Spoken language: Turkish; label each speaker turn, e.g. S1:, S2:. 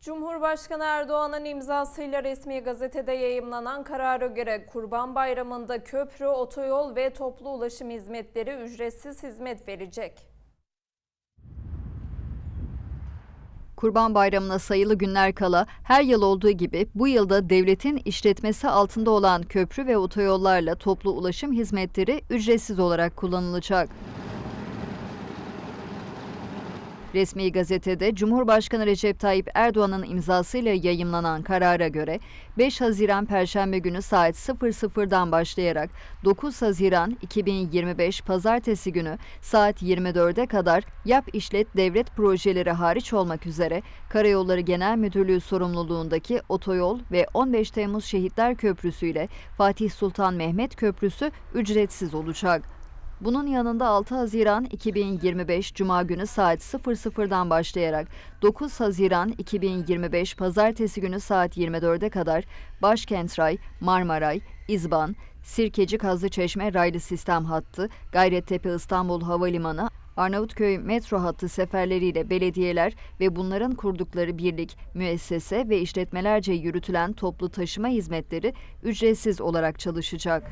S1: Cumhurbaşkanı Erdoğan'ın imzasıyla resmi gazetede yayımlanan karara göre Kurban Bayramı'nda köprü, otoyol ve toplu ulaşım hizmetleri ücretsiz hizmet verecek.
S2: Kurban Bayramı'na sayılı günler kala her yıl olduğu gibi bu yılda devletin işletmesi altında olan köprü ve otoyollarla toplu ulaşım hizmetleri ücretsiz olarak kullanılacak. Resmi gazetede Cumhurbaşkanı Recep Tayyip Erdoğan'ın imzasıyla yayımlanan karara göre 5 Haziran Perşembe günü saat 00'dan başlayarak 9 Haziran 2025 Pazartesi günü saat 24'e kadar yap işlet devlet projeleri hariç olmak üzere Karayolları Genel Müdürlüğü sorumluluğundaki otoyol ve 15 Temmuz Şehitler Köprüsü ile Fatih Sultan Mehmet Köprüsü ücretsiz olacak. Bunun yanında 6 Haziran 2025 Cuma günü saat 00'dan başlayarak 9 Haziran 2025 Pazartesi günü saat 24'e kadar Başkent Ray, Marmaray, İzban, Sirkeci Kazlıçeşme raylı sistem hattı, Gayrettepe İstanbul Havalimanı, Arnavutköy metro hattı seferleriyle belediyeler ve bunların kurdukları birlik, müessese ve işletmelerce yürütülen toplu taşıma hizmetleri ücretsiz olarak çalışacak.